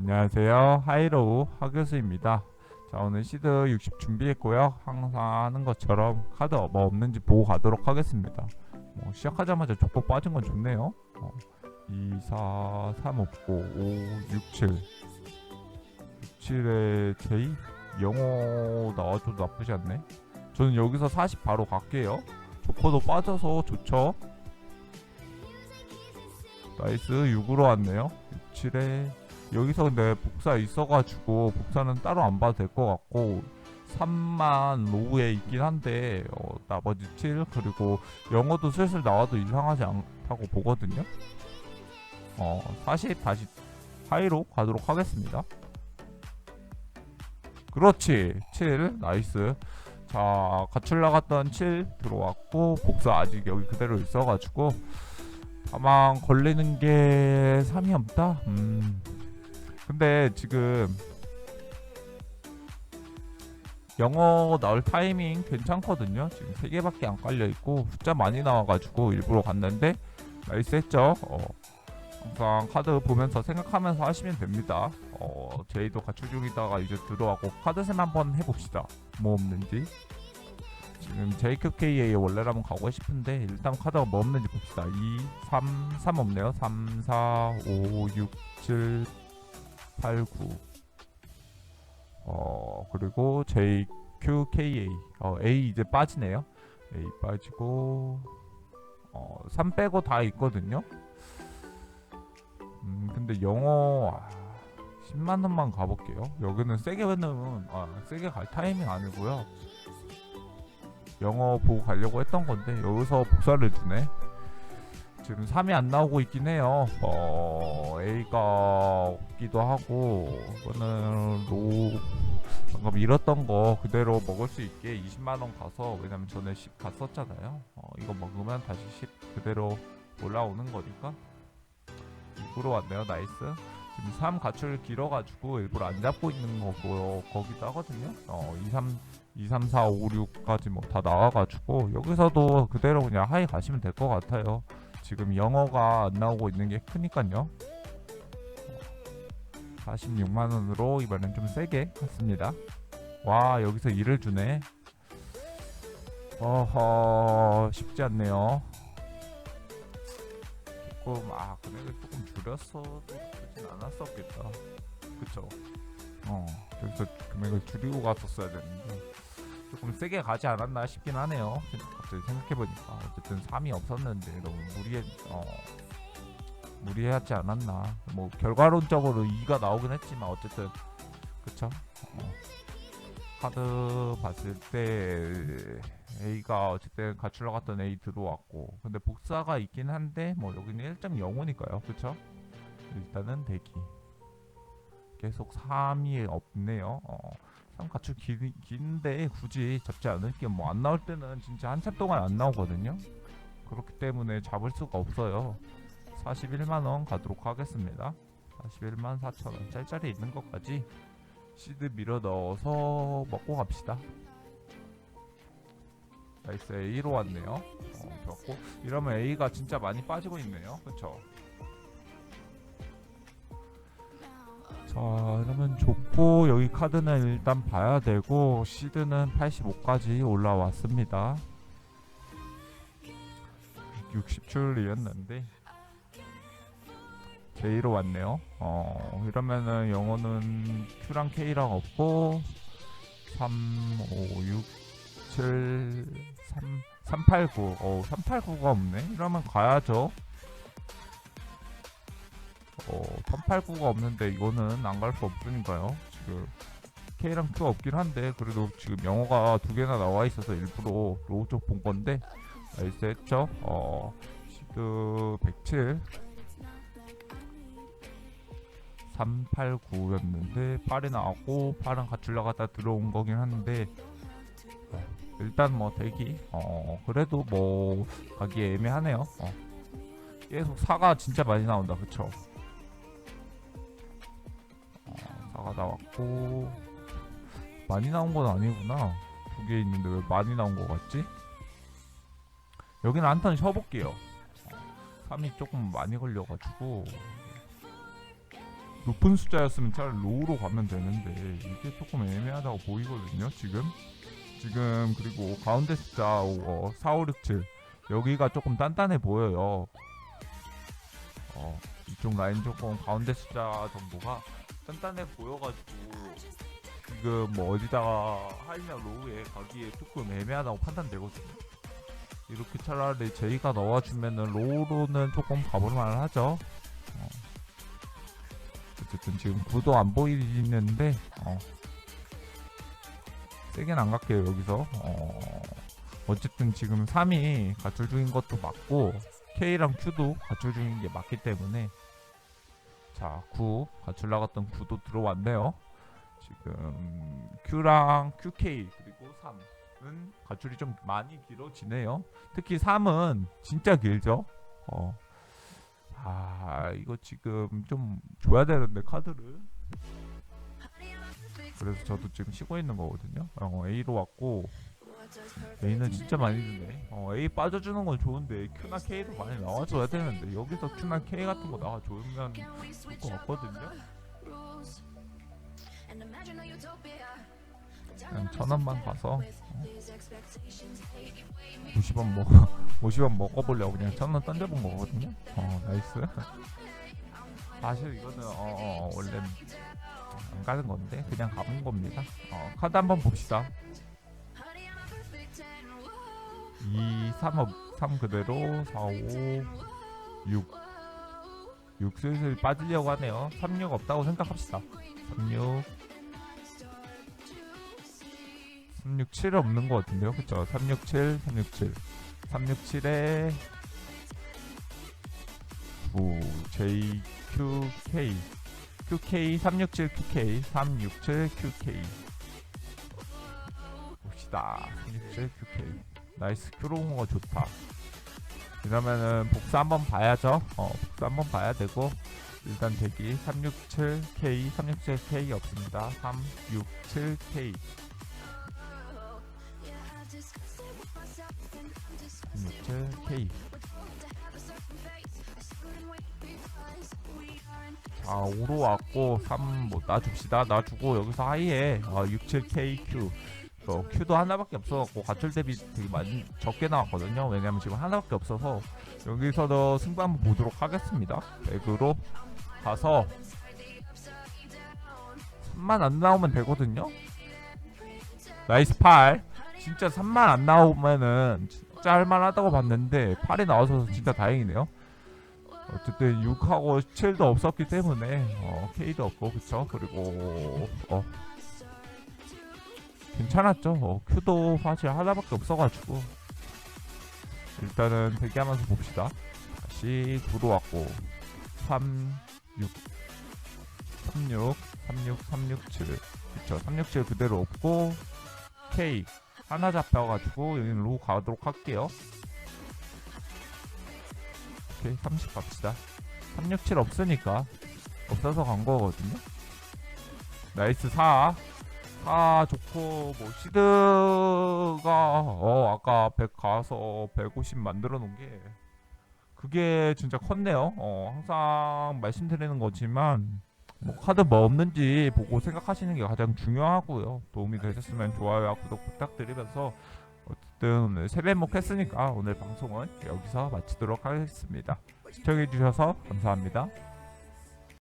안녕하세요. 하이로우 하교수입니다. 자, 오늘 시드 60 준비했고요. 항상 하는 것처럼 카드 뭐 없는지 보고 가도록 하겠습니다. 뭐 시작하자마자 족보 빠진 건 좋네요. 어, 2, 4, 3 없고 5, 6, 7 6, 7에 J? 영어 나와줘도 나쁘지 않네. 저는 여기서 40 바로 갈게요. 조커도 빠져서 좋죠. 나이스 6으로 왔네요. 6, 7에 여기서 근데 복사 있어가지고 복사는 따로 안 봐도 될 것 같고 3만 로우에 있긴 한데 어, 나머지 7 그리고 영어도 슬슬 나와도 이상하지 않다고 보거든요. 어, 40 다시 하이로 가도록 하겠습니다. 그렇지 7 나이스 자 가출 나갔던 7 들어왔고 복사 아직 여기 그대로 있어가지고 다만 걸리는 게 3이 없다? 음 근데 지금 영어 나올 타이밍 괜찮거든요. 지금 3개밖에 안 깔려있고 숫자 많이 나와가지고 일부러 갔는데 나이스 했죠. 어, 항상 카드 보면서 생각하면서 하시면 됩니다. 어, 제이도 가출 중이다가 이제 들어가고 카드셈 한번 해봅시다. 뭐 없는지. 지금 JQKA 원래라면 가고 싶은데 일단 카드가 뭐 없는지 봅시다. 2, 3, 3 없네요. 3, 4, 5, 6, 7, 8, 9. 어 그리고 JQKA 어 A 이제 빠지네요. A 빠지고 어 3 빼고 다 있거든요. 음 근데 영어 아, 10만 원만 가볼게요. 여기는 세게 넣으면 아 세게 갈 타이밍 아니고요. 영어 보고 가려고 했던 건데 여기서 복사를 주네. 지금 3이 안 나오고 있긴 해요. 어, A가 없기도 하고, 이거는 로우, 방금 잃었던 거 그대로 먹을 수 있게 20만원 가서, 왜냐면 전에 10 갔었잖아요. 어, 이거 먹으면 다시 10 그대로 올라오는 거니까. 2으로 왔네요, 나이스. 지금 3 가출 길어가지고 일부러 안 잡고 있는 거고, 거기도 하거든요. 어, 2, 3, 2, 3, 4, 5, 6까지 뭐 다 나와가지고, 여기서도 그대로 그냥 하이 가시면 될 것 같아요. 지금 영어가 안 나오고 있는 게 크니까요. 46만 원으로 이번엔 좀 세게 갔습니다. 와 여기서 일을 주네. 어허 쉽지 않네요. 조금 아 금액을 조금 줄였어도 그렇진 않았었겠다. 그쵸? 어 여기서 금액을 줄이고 갔었어야 되는데 조금 세게 가지 않았나 싶긴 하네요. 갑자기 생각해보니까 어쨌든 3이 없었는데 너무 무리해 어 무리하지 않았나. 뭐 결과론적으로 2가 나오긴 했지만 어쨌든 그쵸? 어. 카드 봤을 때 A가 어쨌든 가출 나갔던 A 들어왔고 근데 복사가 있긴 한데 뭐 여기는 1.05니까요 그쵸? 일단은 대기 계속 3이 없네요 어. 3 가출 기, 긴데 굳이 잡지 않을게 뭐안 나올 때는 진짜 한참 동안 안 나오거든요. 그렇기 때문에 잡을 수가 없어요. 41만원 가도록 하겠습니다. 41만 4천원 짤짤이 있는 것까지 시드 밀어 넣어서 먹고 갑시다. 나이스. A로 왔네요. 어, 좋았고. 이러면 A가 진짜 많이 빠지고 있네요. 그쵸 자 그러면 좋고 여기 카드는 일단 봐야 되고 시드는 85까지 올라왔습니다. 60출이었는데 J로 왔네요. 어 이러면은 영어는 Q랑 K랑 없고 3, 5, 6, 7, 3, 389 어, 389가 없네. 이러면 가야죠 어, 389가 없는데 이거는 안 갈 수 없으니까요. 지금 K랑 Q 없긴 한데 그래도 지금 영어가 두 개나 나와 있어서 일부러 로우 쪽 본 건데 나이스 했죠. 어, 시드 107 389였는데 8이 나왔고 8은 가출 나갔다 들어온 거긴 한데 어, 일단 뭐 대기 어 그래도 뭐 가기 애매하네요. 어. 계속 4가 진짜 많이 나온다 그쵸? 사가 나왔고 많이 나온 건 아니구나. 두 개 있는데 왜 많이 나온 거 같지? 여기는 한턴 쉬어볼게요. 3이 조금 많이 걸려가지고. 높은 숫자였으면 차라리 로우로 가면 되는데 이게 조금 애매하다고 보이거든요 지금. 지금 그리고 가운데 숫자 어, 4, 5, 6, 7 여기가 조금 단단해 보여요. 어, 이쪽 라인 조금 가운데 숫자 정도가 단단해 보여가지고 지금 뭐 어디다가 하이나 로우에 가기에 조금 애매하다고 판단되거든요 이렇게 차라리 제이가 넣어주면은 로우로는 조금 가볼 만 하죠 어. 어쨌든 지금 구도 안 보이는데 어. 세게는 안 갈게요 여기서 어. 어쨌든 지금 3이 가출 중인 것도 맞고 K랑 Q도 가출 중인 게 맞기 때문에 자, 9 가출 나갔던 9도 들어왔네요. 지금 Q랑 QK 그리고 3은 가출이 좀 많이 길어지네요. 특히 3은 진짜 길죠. 어. 아, 이거 지금 좀 줘야 되는데 카드를. 그래서 저도 지금 쉬고 있는 거거든요. 어, A로 왔고 A는 진짜 많이 주네. 어, A 빠져주는 건 좋은데 Q나 K도 많이 나와줘야 되는데 여기서 Q나 K 같은 거 나와주면 좋을 것 같거든요. 그냥 천 원만 가서 어, 50원 먹 50원 먹어보려고 그냥 천 원 던져본 거거든요. 어 나이스. 사실 이거는 어, 어 원래 안 가는 건데 그냥 가본 겁니다. 어 카드 한번 봅시다. 2, 3, 3 그대로 4, 5, 6 6 슬슬 빠지려고 하네요. 3, 6 없다고 생각합시다. 3, 6 3, 6, 7 없는 것 같은데요? 그쵸? 3, 6, 7, 3, 6, 7 3, 6, 7에 9 J, Q, K QK 367 QK 367 QK 봅시다. 367 QK 나이스. 큐로우가 좋다. 그러면은 복수 한번 봐야죠. 어 복수 한번 봐야 되고 일단 대기 367K 367K 없습니다. 367K 367K 자 5로 왔고 3 뭐 놔줍시다. 놔주고 여기서 하이에. 어, 67KQ 어, Q도 하나밖에 없어갖고 가출 대비 되게 많이 적게 나왔거든요. 왜냐면 지금 하나밖에 없어서 여기서도 승부 한번 보도록 하겠습니다. 백으로 가서 3만 안 나오면 되거든요. 나이스 8. 진짜 3만 안 나오면은 진짜 할만하다고 봤는데 8이 나와서 진짜 다행이네요. 어쨌든 6하고 7도 없었기 때문에 어, K도 없고 그쵸? 그리고 어, 괜찮았죠. 어, 큐도 사실 하나밖에 없어가지고 일단은 대기하면서 봅시다. 다시 9로 왔고 3, 6, 36, 36, 367 그쵸 367 그대로 없고 K 하나 잡혀가지고 여기는 로 가도록 할게요. 오케이 30 갑시다. 367 없으니까 없어서 간 거거든요. 나이스 4 아 좋고 뭐 시드가 어 아까 100 가서 150 만들어 놓은 게 그게 진짜 컸네요. 어 항상 말씀드리는 거지만 뭐 카드 뭐 없는지 보고 생각하시는 게 가장 중요하고요. 도움이 되셨으면 좋아요와 구독 부탁드리면서 어쨌든 오늘 세배목 했으니까 오늘 방송은 여기서 마치도록 하겠습니다. 시청해 주셔서 감사합니다.